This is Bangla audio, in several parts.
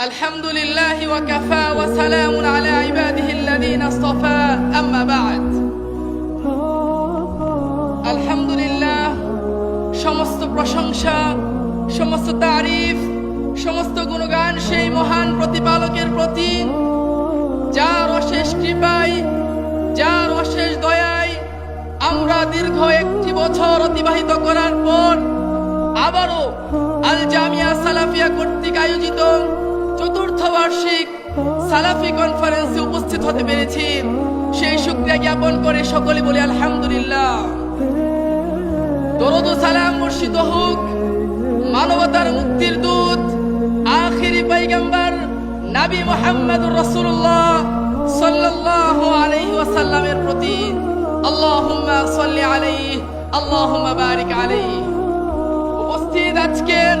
الحمد لله وكفى وسلام على عباده الذين اصطفى أما بعد আলহামদুলিল্লাহ সমস্ত প্রশংসা সমস্ত তারিফ সমস্ত গুণগান সেই মহান প্রতিপালকের প্রতি যার অশেষ কৃপায় যার অশেষ দয়ায় আমরা দীর্ঘ একটি বছর অতিবাহিত করার পর আবারও আল জামিয়া সালাফিয়া কর্তৃক আয়োজিত চতুর্থ বার্ষিক সালাফি কনফারেন্সে উপস্থিত হতে পেরেছি। সেই শুক্রিয়া জ্ঞাপন করে সকলে বলে আলহামদুলিল্লাহ। দরদ সালাম বর্ষিত হোক, মানবতার মুক্তির দূত, আখিরি পৈগম্বর নবী মোহাম্মদুর রসুল্লাহ সাল্লাল্লাহু আলাইহি ওয়াসাল্লামের প্রতি। আল্লাহুম্মা সাল্লি আলাইহি, আল্লাহুম্মা বারিক আলাইহি। উপস্থিত আজকের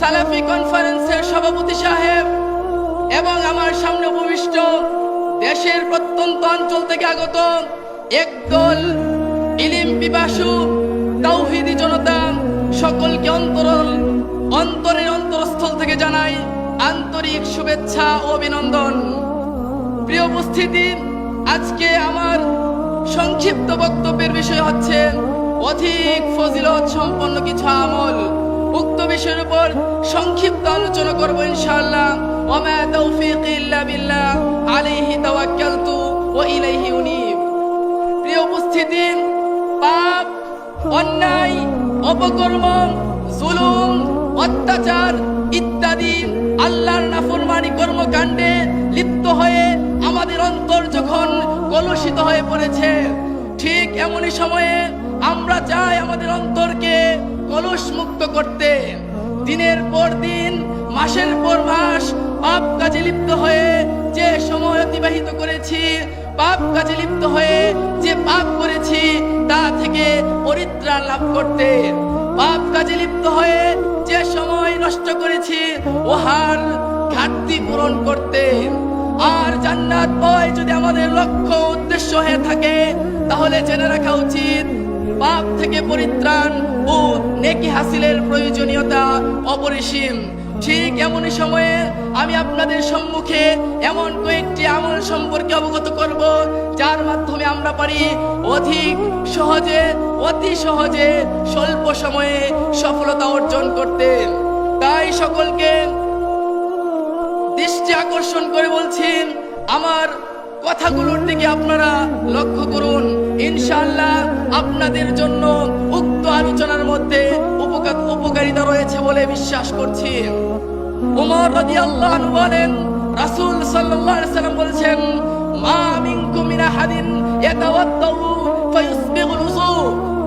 সালাফি কনফারেন্সের সভাপতি সাহেব এবং আমার সামনে উপবিষ্ট দেশের প্রত্যন্ত অঞ্চল থেকে আগত একদল ইলিম পিপাসু তাওহিদি জনতা সকলকে অন্তরল অন্তরের অন্তরস্থল থেকে জানাই আন্তরিক শুভেচ্ছা ও অভিনন্দন। প্রিয় উপস্থিতি, আজকে আমার সংক্ষিপ্ত বক্তব্যের বিষয় হচ্ছে অধিক ফজিলত সম্পন্ন কিছু আমল। বিষয়ের উপর সংক্ষিপ্ত আলোচনা করব ইনশাআল্লাহ। ওমা তৌফিক ইল্লা বিল্লাহ, আলাইহি তাওয়াক্কালতু ওয়া ইলাইহি উনীব। প্রিয় উপস্থিতি, পাপ, অন্যায়, অপকর্ম, জুলুম, অত্যাচার ইত্যাদি আল্লাহর নাফরমানি কর্মকাণ্ডে লিপ্ত হয়ে আমাদের অন্তর যখন কলুষিত হয়ে পড়েছে, ঠিক এমনই সময়ে আমরা চাই আমাদের অন্তরকে কলুষ মুক্ত করতে, দিনের পর দিন, মাসের পর মাস পাপ কাজে লিপ্ত হয়ে যে সময় অতিবাহিত করেছি, পাপ কাজে লিপ্ত হয়ে যে পাপ করেছি, তা থেকে পরিত্রাণ লাভ করতে, পাপ কাজে লিপ্ত হয়ে যে সময় নষ্ট করেছি, ওহার ঘাটতি পূরণ করতে। আর জান্নাত বয় যদি আমাদের লক্ষ্য উদ্দেশ্য হয়ে থাকে, তাহলে জেনে রাখা উচিত, পাপ থেকে পরিত্রাণ ও হাসিলের প্রয়োজনীয়তা অপরিসীম। ঠিক এমনই সময়ে আমি আপনাদের সম্মুখে এমন কয়েকটি আমল সম্পর্কে অবগত করব, যার মাধ্যমে আমরা পারি অধিক সহজে, অতি সহজে স্বল্প সময়ে সফলতা অর্জন করতে। তাই সকলকে দৃষ্টি আকর্ষণ করে বলছেন আমার কথাগুলোর দিকে আপনারা লক্ষ্য করুন। ইনশাল্লাহ আপনাদের জন্য উক্ত আলোচনার মধ্যে উপকারিতা রয়েছে বলে বিশ্বাস করছি। উমর রাদিয়াল্লাহু আনহু বলেন, রাসূল আলাইহি সাল্লাম বলেছেন, মা উযু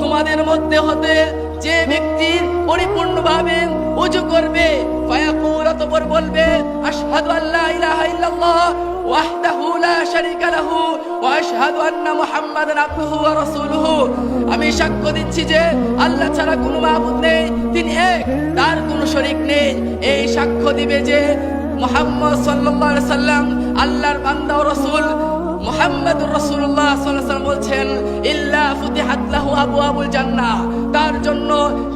তোমাদের মধ্যে হতে যে ব্যক্তি পরিপূর্ণভাবে উজু করবে, ফায়াকুল বলবে, আশহাদু আল্লা ইলাহা ইল্লাল্লাহ। শারীকা লাহু ওয়া আশহাদু আন্না মুহাম্মাদান আবদুহু ওয়া রাসূলুহু। আমি সাক্ষ্য দিচ্ছি যে আল্লাহ ছাড়া কোনো মাবুদ নেই, তিনি এক, তার কোনো শরীক নেই। এই সাক্ষ্য দিবে যে মুহাম্মদ সাল্লাল্লাহু আলাইহি সাল্লাম আল্লাহর বান্দা ও রাসূল, মুহাম্মাদুর রাসূলুল্লাহ সাল্লাল্লাহু আলাইহি ওয়াসাল্লাম বলছেন, ইল্লা ফুতিহাত লাহু আবওয়াবুল জান্নাহ। তার জন্য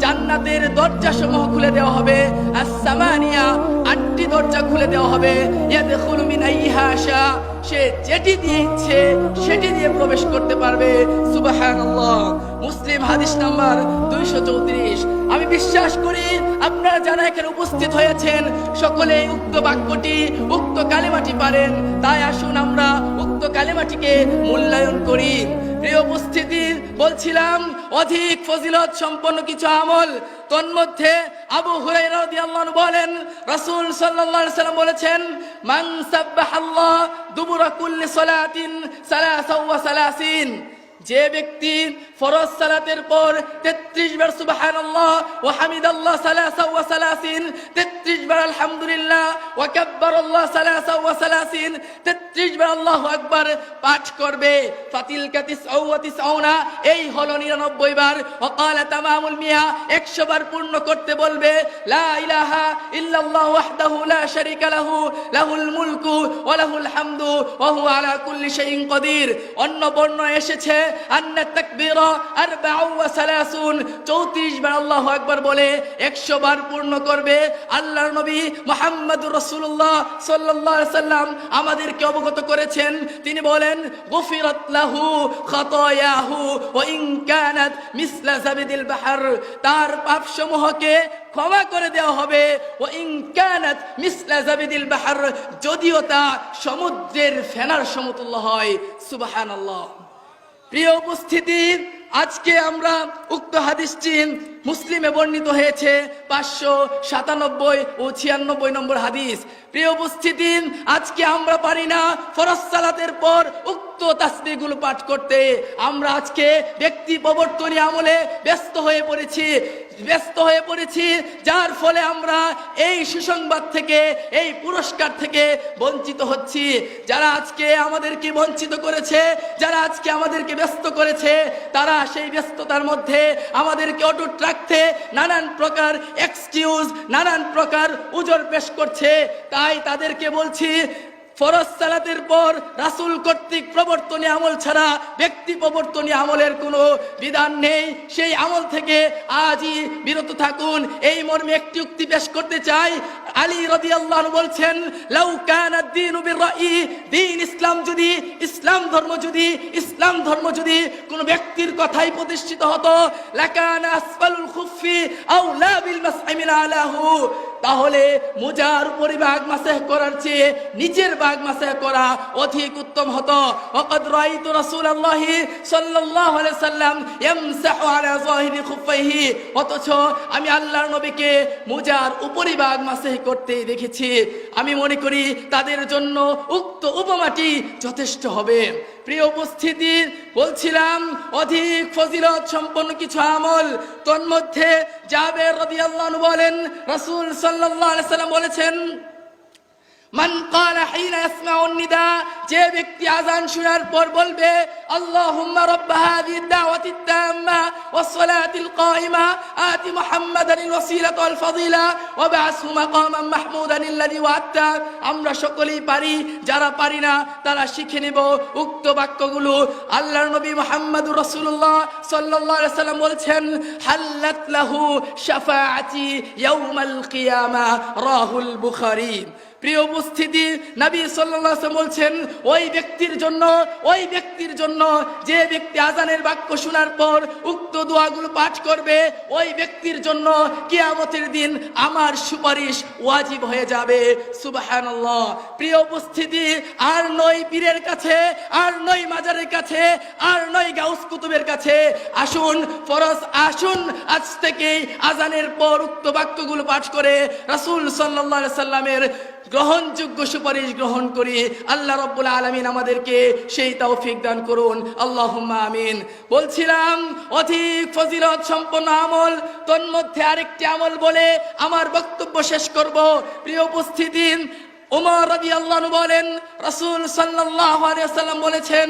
জান্নাতের দরজাসমূহ খুলে দেওয়া হবে। as-সামানিয়া আটটি দরজা খুলে দেওয়া হবে। ইয়াদখুলু মিন আইহা শা সে যেটি দিয়ে ইচ্ছে, সেটি দিয়ে প্রবেশ করতে পারবে। সুবহানাল্লাহ। মুসলিম হাদিস নাম্বার 234 আমি বিশ্বাস করি আপনারা যারা এখানে উপস্থিত হয়েছেন সকলে উক্ত বাক্যটি, উক্ত কালেমাটি পারেন। তাই আসুন আমরা উক্ত কালেমাটিকে মূল্যায়ন করি। প্রিয় উপস্থিতি, বলছিলাম, অধিক ফজিলত সম্পন্ন কিছু আমল। তন্মধ্যে আবু হুরাইরাদিয়াল্লাহু বলেন, রাসূল সাল্লাল্লাহু আলাইহি সাল্লাম বলেছেন, মান সাব্বাহাল্লাহ দুবুরা কুল্লি সালাতিন সালাসা ওয়া সালাসিন। যে ব্যক্তি ফরজ সালাতের পর 33 বার সুবহানাল্লাহ ওয়া হামিদাল্লাহ সালাসা ওয়া সালাসিন 33 বার আলহামদুলিল্লাহ ওয়া কাব্বারাল্লাহ সালাসা ওয়া সালাসিন 33 বার আল্লাহু আকবার পাঠ করবে। ফাতিল কাতিস ওয়া তিসউনা, এই হলো 99 বার। ওয়া ক্বালা তামামুল মিয়া 100 বার পূর্ণ করতে বলবে, লা ইলাহা ইল্লাল্লাহ ওয়াহদাহু লা শারীকা লাহু, লাহুল মুলকু ওয়া লাহুল হামদু ওয়া হুয়া আলা কুল্লি শাইইন কাদির। অন্য বর্ণ এসেছে আন্না তাকবীরা আরবাউ ওয়া সালাসুন। 34 বার আল্লাহু আকবার বলে 100 বার পূর্ণ করবে আল্লাহর নবী মুহাম্মদুর রাসূলুল্লাহ সাল্লাল্লাহু আলাইহি সাল্লাম। আমাদেরকে অবগত করেছেন। তিনি বলেন তার ক্ষমা করে দেওয়া হবে। ও ইনকানাত মিসলা বাহর। যদিও তা সমুদ্রের ফেনার সমতুল্য হয়। সুবহানাল্লাহ। প্রিয় উপস্থিতি, আজকে আমরা উক্ত হাদিসটি মুসলিমে বর্ণিত হয়েছে পাঁচশো সাতানব্বই ও ছিয়ানব্বই নম্বর হাদিস। প্রিয় উপস্থিতি, আজকে আমরা পারি না ফরজ সালাতের পর উক্ত তাসবিগুলো পাঠ করতে। আমরা আজকে ব্যক্তি প্রবর্তনী আমলে ব্যস্ত হয়ে পড়েছি। ব্যস্ত হয়ে পড়েছি, যার ফলে আমরা এই সুসংবাদ থেকে, এই পুরস্কার থেকে বঞ্চিত হচ্ছি। যারা আজকে আমাদেরকে বঞ্চিত করেছে, যারা আজকে আমাদেরকে ব্যস্ত করেছে, তারা সেই ব্যস্ততার মধ্যে আমাদেরকে অটুট রাখতে নানান প্রকার এক্সকিউজ নানান প্রকার উজোর পেশ করছে। তাই তাদেরকে বলছি ফরজ সালাতের পর রাসুল কর্তৃক প্রবর্তনী আমল ছাড়া ব্যক্তি প্রবর্তনী আমলের কোনো বিধান নেই। সেই আমল থেকে আজই বিরত থাকুন। এই মর্মে একটি উক্তি পেশ করতে চাই। আলী রদি আল্লাহ বলছেন দিন ইসলাম যদি, ইসলাম ধর্ম যদি, ইসলাম ধর্ম যদি কোনো ব্যক্তির কথাই প্রতিষ্ঠিত হতো, লাকানা আসফালুল খুফি আও লা বিল আলাহু। তাহলে মুজার উপরে বাঘ মাসেহ করার চেয়ে নিচের বাঘ মাসেহ করা অধিক উত্তম হতো। ওয়াকাদ রাআইতু রাসূলুল্লাহ সাল্লাল্লাহু আলাইহি সাল্লাম ইয়ামসাহু আলা যাহিরি খুফাইহি অথচ আমি আল্লাহর নবীকে মুজার উপরে বাঘ মাসেহ করতে দেখেছি। আমি মনে করি তাদের জন্য উক্ত উপমাটি যথেষ্ট হবে। প্রিয় উপস্থিতি, বলছিলাম, অধিক ফজিলত সম্পন্ন কিছু আমল, তন্মধ্যে জাবের রদিয়াল্লাহ বলেন, রসুল সাল্লাহ বলেছেন মান যে ব্যক্তি আযান শোনার পর বলবে আমরা সকলেই পারি, যারা পারি না, তারা শিখে নেব উক্ত বাক্যগুলো। আল্লাহর নবী মুহাম্মদুর রাসূলুল্লাহ সাল্লাল্লাহু আলাইহি সাল্লাম বলছেন, হাল্লাত লাহু শাফাআতি ইয়াউমাল কিয়ামা রাহুল বুখারী। প্রিয় উপস্থিতি, নবী আলাইহি বলছেন, ওই ব্যক্তির জন্য, ওই ব্যক্তির জন্য যে ব্যক্তি আজানের বাক্য শোনার পর উক্ত দোয়াগুলো পাঠ করবে, ওই ব্যক্তির জন্য কিয়ামতের দিন আমার সুপারিশ ওয়াজিব হয়ে যাবে। সুবহানাল্লাহ। প্রিয় উপস্থিতি, আর নয় পীরের কাছে, আর নয় মাজারের কাছে, আর নয় গাউস কুতুবের কাছে, আসুন, ফরজ আসুন, আজ থেকেই আজানের পর উক্ত বাক্যগুলো পাঠ করে রাসূল আলাইহি সাল্লামের গ্রহণযোগ্য সুপারিশ গ্রহণ করি আল্লাহ রব্বুল আলমিন আমাদেরকে সেই তৌফিক দান করুন। আল্লাহ আমিন। বলছিলাম, অধিক ফজিলত সম্পন্ন আমল, তন্মধ্যে আরেকটি আমল বলে আমার বক্তব্য শেষ করব। প্রিয় উপস্থিতি উমর রবি আল্লাহ বলেন, রসুল সাল্লাহ বলেছেন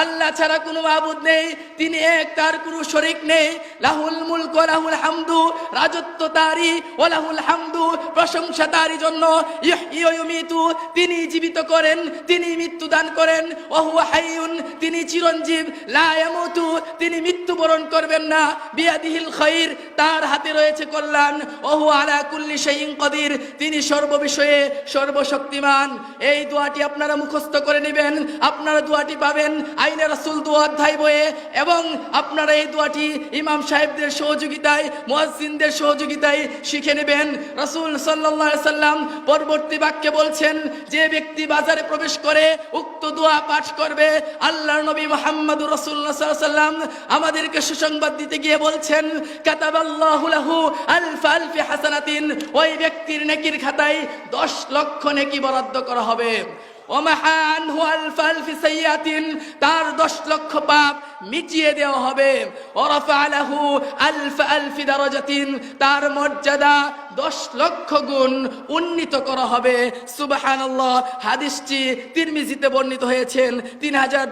আল্লাহ ছাড়া কোনো মাবুদ নেই, তিনি এক, তার কোনো শরিক নেই। লাহুল মুলক লাহুল হামদু, রাজত্ব তারই ওয়া লাহুল হামদু, প্রশংসা তারই জন্য। ইউমিতু, তিনি জীবিত করেন, তিনি মৃত্যু দান করেন। ওয়া হুয়া হাইয়ুন, তিনি চিরঞ্জীব। লা ইয়ামুতু, তিনি মৃত্যুবরণ করবেন না। বিয়াদিহিল খাইর, তার হাতে রয়েছে কল্যাণ। ওহু আলা কুল্লি শাইইন কদির, তিনি সর্ববিষয়ে সর্বশক্তিমান। এই দোয়াটি আপনারা মুখস্থ করে নেবেন, আপনারা দোয়াটি পাবেন। আইনে রাসূল দোয়া অধ্যায় বইয়ে এবং আপনারা এই দোয়াটি ইমাম সাহেবদের সহযোগিতায়, মুয়াজ্জিনদের সহযোগিতায় শিখে নেবেন। রাসূল আলাইহি সাল্লাম পরবর্তী বাক্যে বলছেন, যে ব্যক্তি বাজারে প্রবেশ করে উক্ত দোয়া পাঠ করবে আল্লাহ নবী মুহাম্মদুর সাল্লাল্লাহু সাল্লাম আমাদেরকে সুসংবাদ দিতে গিয়ে বলছেন, কাতাবাল্লাহু লাহু আলফ আলফি হাসানাতিন, ওই ব্যক্তির নেকির খাতায় দশ লক্ষ নেকি বরাদ্দ করা হবে। ওমাহা আনহু আলফ আলফি সাইয়াতিন তার দশ লক্ষ পাপ মিটিয়ে দেওয়া হবে। ওরফা আলাহু আলফ আলফি দারাজাতিন, তার মর্যাদা দশ লক্ষ গুণ উন্নীত করা হবে। সুবহানাল্লাহ, হাদিসটি তিরমিজিতে বর্ণিত হয়েছেন, তিন হাজার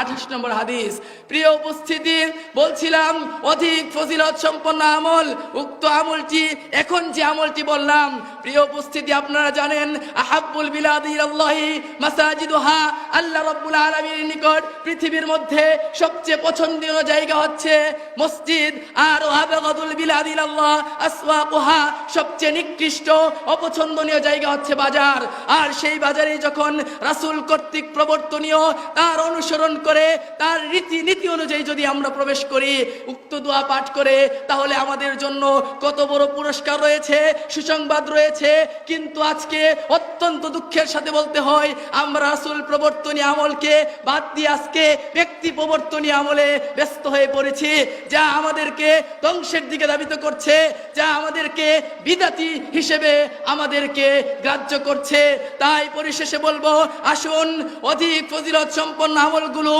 আঠাশ নম্বর হাদিস। প্রিয় উপস্থিতি, বলছিলাম, অধিক ফজিলত সম্পন্ন আমল, উক্ত আমলটি, এখন যে আমলটি বললাম, প্রিয় উপস্থিতি, আপনারা জানেন, আহাব্বুল বিলাদি আল্লাহি মাসাজিদুহা, আল্লাহ রব্বুল আলামিনের নিকট পৃথিবীর মধ্যে সবচেয়ে পছন্দনীয় জায়গা হচ্ছে মসজিদ আর আবেগাদুল বিলাদি আল্লাহ আসওয়াকুহা। সবচেয়ে নিকৃষ্ট, অপছন্দনীয় জায়গা হচ্ছে বাজার। আর সেই বাজারে যখন রাসূল কর্তৃক প্রবর্তনীয়, তার অনুসরণ করে, তার রীতি নীতি অনুযায়ী যদি আমরা প্রবেশ করি, উক্ত দোয়া পাঠ করে, তাহলে আমাদের জন্য কত বড় পুরস্কার রয়েছে, সুসংবাদ রয়েছে। কিন্তু আজকে অত্যন্ত দুঃখের সাথে বলতে হয়, আমরা রাসূল প্রবর্তনী আমলকে বাদ দিয়ে আজকে ব্যক্তি প্রবর্তনী আমলে ব্যস্ত হয়ে পড়েছি, যা আমাদেরকে ধ্বংসের দিকে ধাবিত করছে, যা আমাদেরকে বিদাতি হিসেবে আমাদেরকে গ্রাহ্য করছে। তাই পরিশেষে বলব, আসুন, অধিক ফজিলত সম্পন্ন আমলগুলো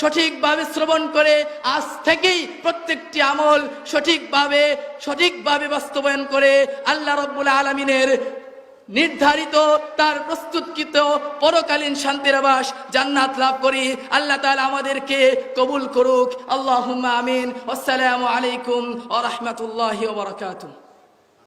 সঠিকভাবে শ্রবণ করে আজ থেকেই প্রত্যেকটি আমল সঠিকভাবে সঠিকভাবে বাস্তবায়ন করে আল্লাহ রব্বুল আলমিনের নির্ধারিত, তার প্রস্তুতকৃত, পরকালীন শান্তির আবাস জান্নাত লাভ করি। আল্লাহ তালা আমাদেরকে কবুল করুক। আল্লাহ আমিন। আসসালামু আলাইকুম আ রহমতুল্লাহ ওয়া বারাকাতুহু।